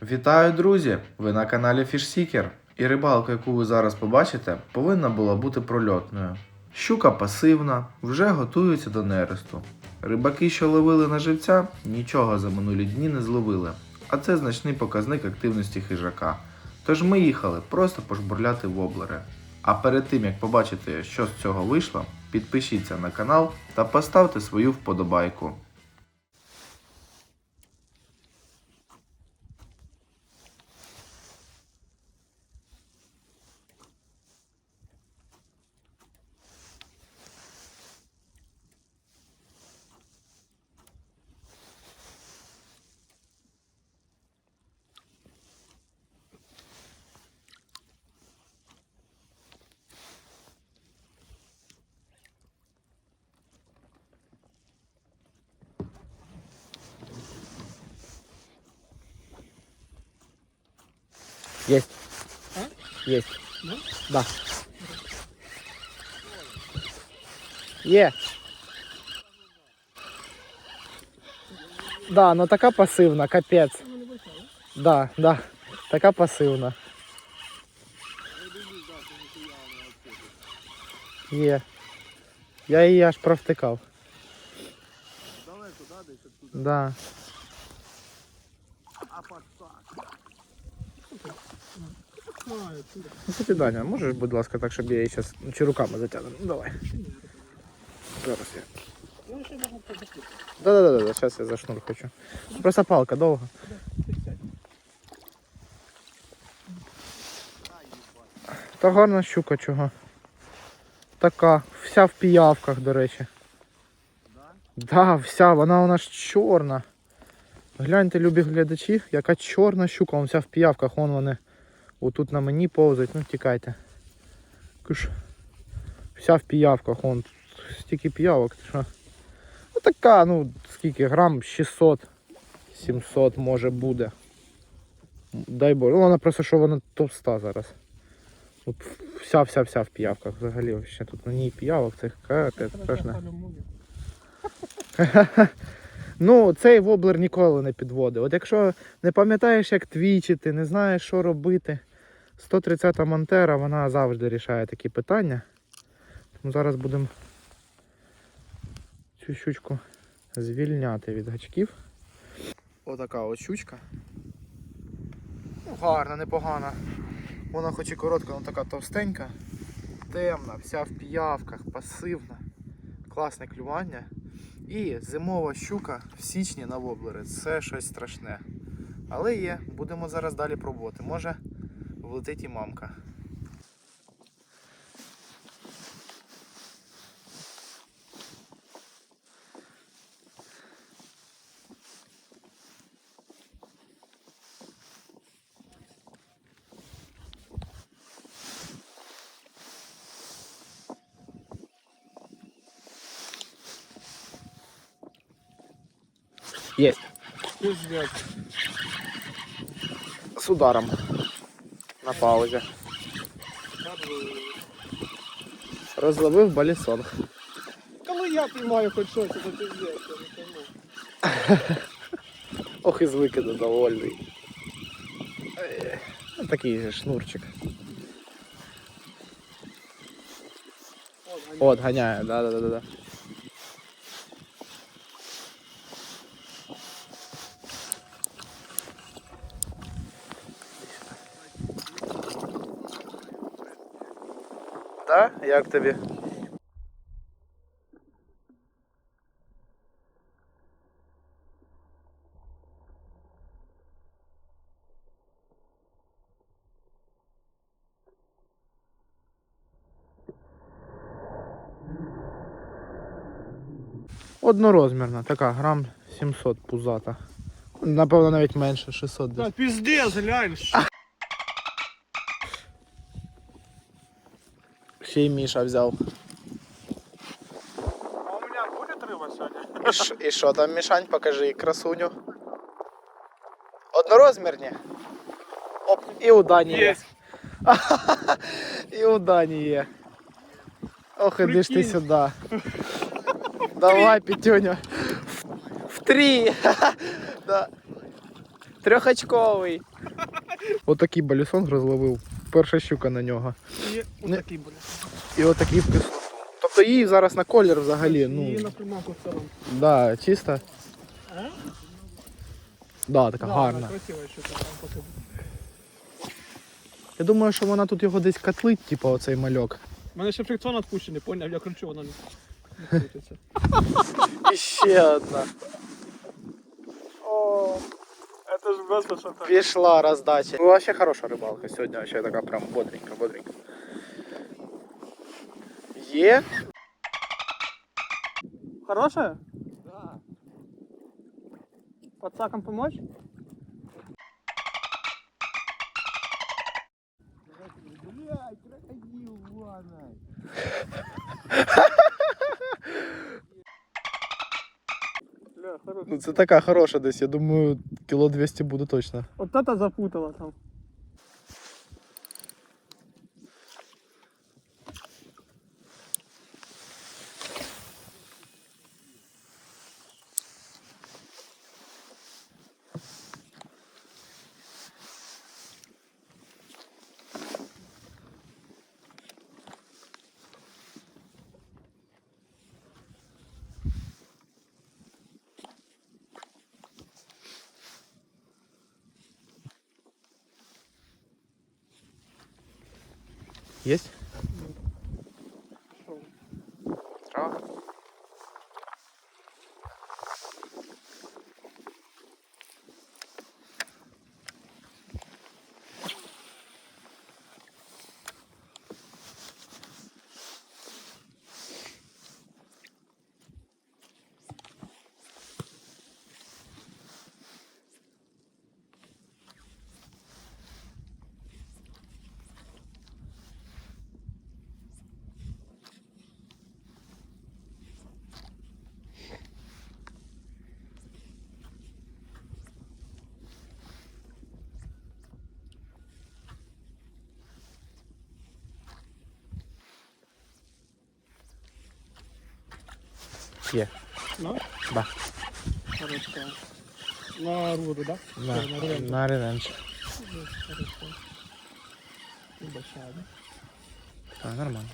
Вітаю, друзі! Ви на каналі FishSeeker. І рибалка, яку ви зараз побачите, повинна була бути прольотною. Щука пасивна, вже готується до нересту. Рибаки, що ловили на живця, нічого за минулі дні не зловили, а це значний показник активності хижака. Тож ми їхали просто пожбурляти воблери. А перед тим як побачити, що з цього вийшло, підпишіться на канал та поставте свою вподобайку. Есть. Есть. Да? Є. Да, ну така пасивна, капець. Да, да. Така пасивна. Є. Я її аж провтикав. Далеко, да, десь тут. Да. Кстати, Даня, можеш, будь ласка, так, щоб я її зараз чи руками затягну? Ну давай. Зараз я. Ще можна. Да-да-да, зараз я за шнур хочу. Просто палка довго. Та гарна щука чого. Така, вся в піявках, до речі. Да, вся, вона у нас чорна. Гляньте, любі глядачі, яка чорна щука, вон вся в піявках, вон вони отут на мені повзають, ну тікайте. Куш. Вся в піявках, вон стільки піявок, що? Ну така, ну скільки грам 600, 700 може буде. Дай Боже. Ну вона просто що вона товста зараз. От вся вся вся в піявках взагалі. Ще тут на ній піявок, це капець страшне. Ну, цей воблер ніколи не підводить. От якщо не пам'ятаєш, як твічити, не знаєш, що робити, 130 Монтера, вона завжди рішає такі питання. Тому зараз будемо цю щучку звільняти від гачків. Отака от щучка. Ну, гарна, непогана. Вона хоч і коротка, але така товстенька, темна, вся в піявках, пасивна, класне клювання. І зимова щука в січні на воблери. Це щось страшне. Але є, будемо зараз далі пробувати. Може влетить і мамка. Есть. Пиздец. З ударом. На паузі. Розловив балісон. Коли я піймаю хоч щось, це пиздец, я не пойму. Ох, із викиду довольний. Е, ну, Такий же шнурчик. От, ганяє. От, да? Як тобі? Однорозмірна, така, грам 700 пузата. Напевно, навіть менше, 600 десь. Та пиздец, глянь. Ще й Міша взяв. А у мене буде риба сьогодні? І що, там, Мішань, покажи красуню. Однорозмірні. Оп, і у Дані є. І у Дані є. Ох, іди ж ти сюди. Давай, Петюня. В, в три. да. Трьохочковий. Отакий балюсон розловив. Перша щука на нього. І отакий буде. І отакий в кислоту. Тобто її зараз на колір взагалі, І ну, на приманку в цілому. да, чисто. А? Да, така Да, гарна. вона красива щука, там поки. Я думаю, що вона тут його десь котлить, типу, оцей мальок. У мене ще фрикціон відпущений, поняв, я кручу, вона не не крутиться. І ще одна. О, це ж без висота. Пішла роздача. Ну, вообще хороша рибалка сьогодні, ще така прям бодренька, бодренька. Є? Хорошая? Да. Пацакам помочь? Бля, хорош. Ну це така хороша десь, я думаю, кіло 200 буде точно. Вот это запутала там. Есть? Є. На? Да. Хорошо. На руду, да? На, на на ревенж. Ну, Хорошо. Небольшая, да? А, нормально.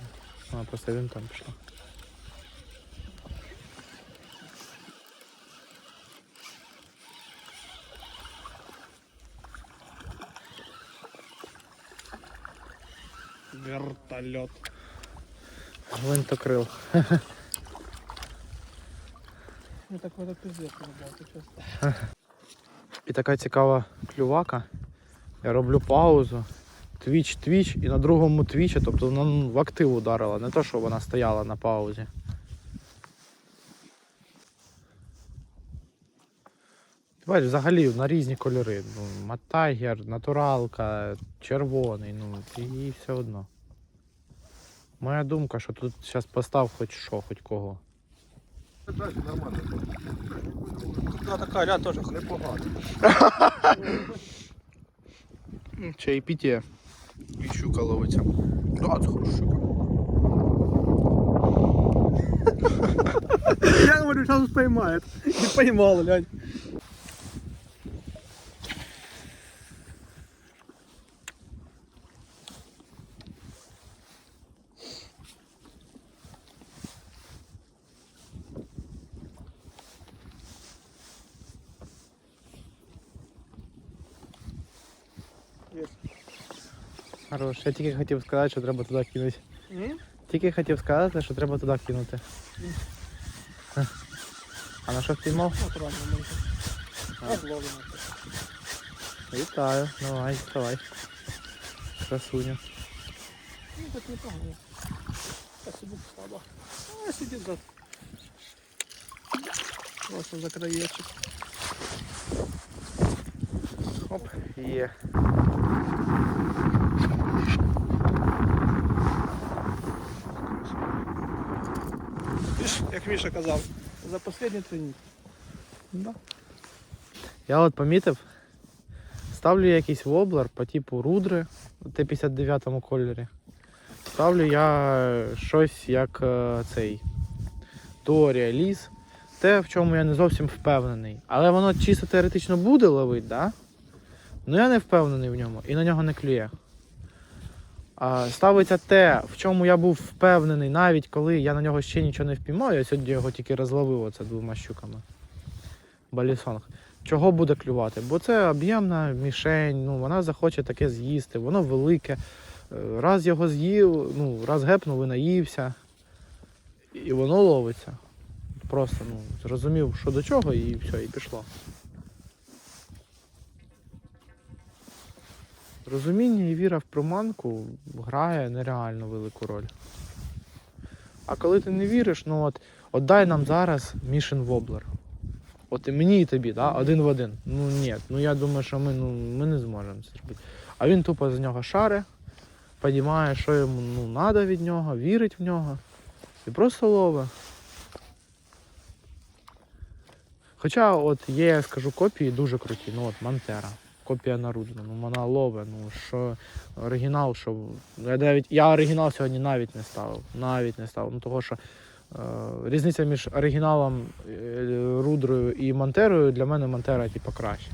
Вона просто винтом пішла. Вертолет. Гвинтокрил. Так вот пиздец, ребята, честно. І така цікава клювака. Я роблю паузу. Твіч, твіч, і на другому твічі, тобто вона ну, в актив ударила, не то, що вона стояла на паузі. Бачиш, взагалі на різні кольори. Ну, матайгер, натуралка, червоний, ну і все одно. Моя думка, що тут зараз постав хоч що, хоч кого. Ну така ряд теж непогано. Чайпітє. І щука ловиться. Да, це хороша щука. Я говорю, сейчас поймает. Не поймал, глянь. Хорош. Я тільки хотів сказати, що треба туди кинути. М? Тільки хотів сказати, що треба туди кинути. А на що впіймав? Може. Отловлено. Вітаю. Давай, вставай. Красуня. Ну, так непогано. Спасибо, слабо. А, сидит, да. Просто за краечек. Оп, є. Як Міша казав, за три дні. Да. Я от помітив, ставлю я якийсь воблер по типу рудри у Т-59 кольорі. Ставлю я щось як е, цей Дорія Ліс. Те, в чому я не зовсім впевнений. Але воно чисто теоретично буде ловити, да? Ну я не впевнений в ньому і на нього не клює. Ставиться те, в чому я був впевнений, навіть коли я на нього ще нічого не впіймав, я сьогодні його тільки розловив оце двома щуками. Балісонг. Чого буде клювати? Бо це об'ємна мішень, ну вона захоче таке з'їсти, воно велике. Е, Раз його з'їв, ну, раз гепнув і наївся, і воно ловиться. Просто ну, зрозумів, що до чого, і все, і пішло. Розуміння і віра в приманку грає нереально велику роль. А коли ти не віриш, ну от, от дай нам зараз Мішин Воблер. От і мені і тобі, да? один в один. Ну ні, ну я думаю, що ми, ну, ми не зможемо це зробити. А він тупо з нього шаре, розуміє, що йому ну, треба від нього, вірить в нього. І просто ловить. Хоча от є, я скажу, копії дуже круті. Ну от Мантера. Копія народжена. Ну вона лове. Ну що оригінал, що. Я навіть я оригінал сьогодні навіть не ставив. Навіть не ставив. Ну того що е, різниця між оригіналом е, Рудрою і Монтерою для мене Монтера типу, краще.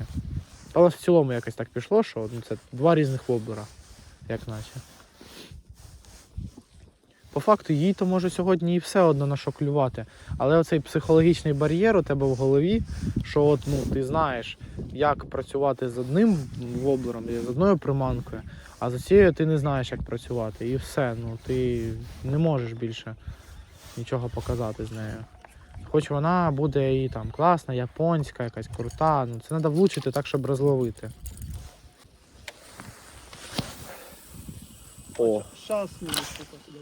Але в цілому якось так пішло, що ну, це два різних воблера, як наче. По факту їй то може сьогодні і все одно на що клювати. Але оцей психологічний бар'єр у тебе в голові, що от, ну, ти знаєш, як працювати з одним воблером, з одною приманкою, а з цією ти не знаєш, як працювати. І все, ну ти не можеш більше нічого показати з нею. Хоч вона буде і там класна, японська, якась крута, ну це треба влучити так, щоб розловити. О, Сейчас не сука, тебе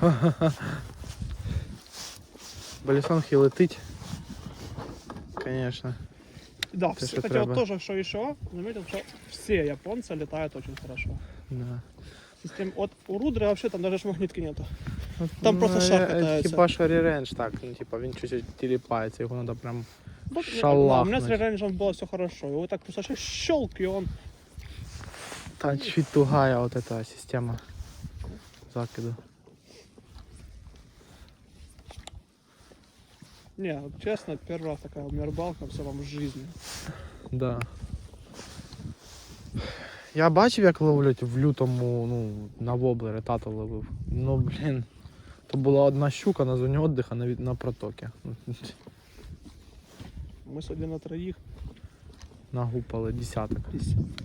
говорю. Балісон і летить. Звісно. Да, Это все, что кстати, треба. вот тоже, что еще, заметил, что все японцы летают очень хорошо. Да. Систем... Вот у Рудры вообще там даже ж магнитки нету. Там просто шар е, катається. Хіба що реренж так, ну типа він чуть-чуть тіліпається, його треба прям. Вот, да, у Шалахнуть. меня с рейнджем было все хорошо. И вот так просто щас щелк, и он... Та чуть тугая от эта система закиду. Не, вот честно, первый раз такая у меня рыбалка в целом в жизни. Да. Я бачив, як ловлять в лютому, ну, на воблери, тато ловив. Ну, блін. То була одна щука на зоні віддиха на, від- на протокі. Мы сегодня на троих. Нагупали десяток. Здесь. Десяток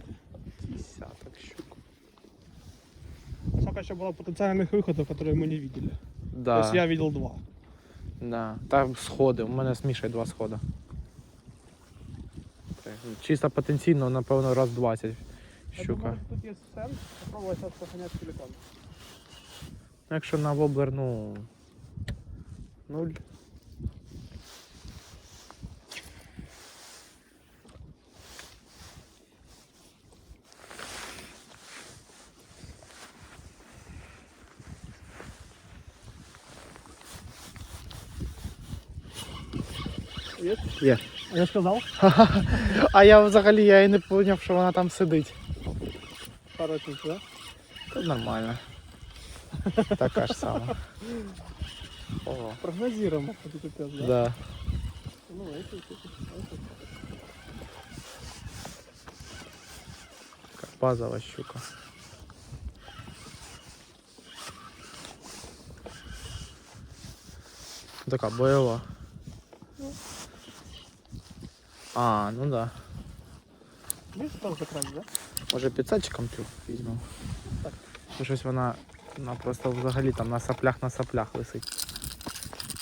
Сколько еще было потенциальных выходов, которые мы не видели. Да. То есть я видел два. Да. Та сходи. У мене з Мішою два сходи. Так, ну, Чисто потенційно, напевно, раз 20 Я щука. думаю, тут есть сенс попробовать сейчас погонять телефон. Ну, Якщо на воблер, ну. Нуль. Есть? Є. А я сказал? А я взагалі я і не зрозумів, що вона там сидить. Хорошенько, да? Та нормально. Така ж сама. О, Прогнозируем, что ты пипец, да? да. Ну, эти, эти, эти. Така базова щука. Така бойова. А, ну да. Видишь, там закрась, да? Може підсадчиком цю візьмемо? Так. Ну, Щось вона, вона просто взагалі там на соплях на соплях висить.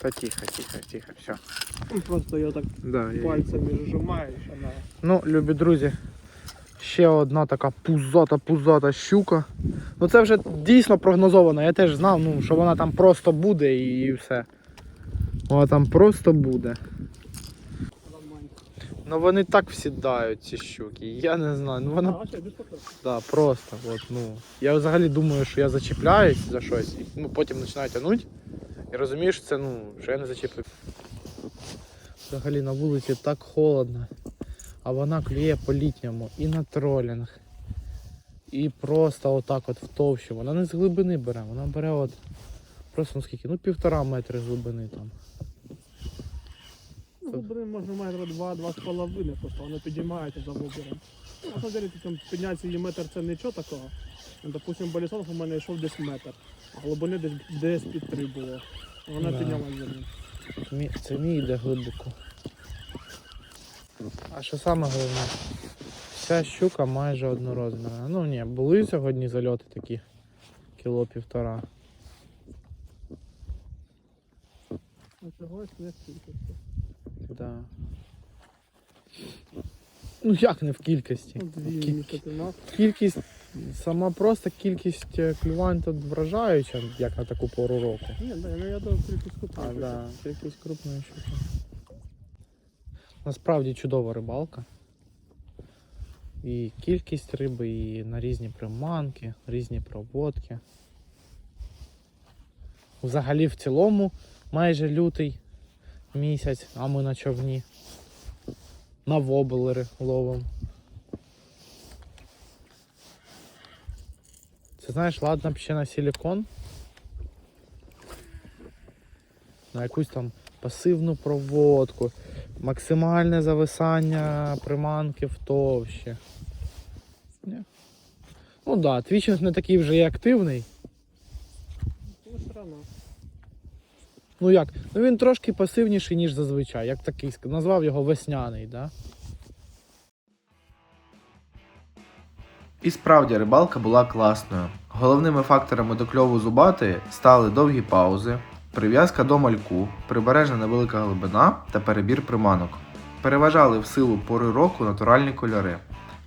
Та тихо, тихо, тихо, все. Он просто ее так Да, пальцами сжимаешь, она... Ну, любі друзі, ще одна така пузата, пузата щука. Ну це вже дійсно прогнозовано. Я теж знав, ну, що вона там просто буде і, і все. Вона там просто буде. Ну вони так всідають, ці щуки. Я не знаю. Ну вона. Да, просто. От, ну. Я взагалі думаю, що я зачіпляюсь за щось, і ну, потім починаю тягнути. І розумію, що це, ну, що я не зачіплю. Взагалі на вулиці так холодно. А вона клює по-літньому і на тролінг. І просто отак от в товщу. Вона не з глибини бере, вона бере от просто ну скільки? Ну півтора метри з глибини там. Тут. Можна метра два-два з половиною, просто воно підіймається за воблером. Ну, На самом деле, там підняться її метр це нічого такого. Ну, допустим, Болісонов у мене йшов десь метр, а глибини десь, десь під три було. Вона Да. піднялася за. Мі- Це мій йде глибоко. А що саме головне? Вся щука майже однорозмірна. Ну ні, були сьогодні зальоти такі кіло півтора. Ну, чогось не скільки. Да. Ну як не в кількості? Ну, дві Кі-. Кількість, сама просто кількість е, клювань тут вражаюча, як на таку пору року. Ні, да, ну я до кількість А, купив. да, кількість крупної щуки. Насправді чудова рибалка. І кількість риби, і на різні приманки, різні проводки. Взагалі в цілому майже лютий місяць, а ми на човні. На воблери ловимо. Це знаєш, ладно б ще на силікон. На якусь там пасивну проводку, максимальне зависання приманки в товщі. Ну так, да, твічинг не такий вже і активний. Ну, все одно. Ну як? Ну він трошки пасивніший, ніж зазвичай. Як такий назвав його весняний, да? І справді рибалка була класною. Головними факторами до кльову зубати стали довгі паузи, прив'язка до мальку, прибережна невелика глибина та перебір приманок. Переважали в силу пори року натуральні кольори.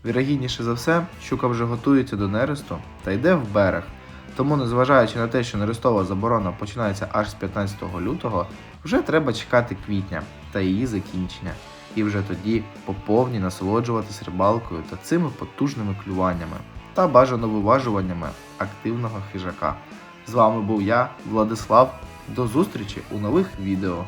Вірогідніше за все, щука вже готується до нересту та йде в берег. Тому, незважаючи на те, що нерестова заборона починається аж з 15 лютого, вже треба чекати квітня та її закінчення і вже тоді поповні насолоджуватись рибалкою та цими потужними клюваннями та бажано виважуваннями активного хижака. З вами був я, Владислав. До зустрічі у нових відео.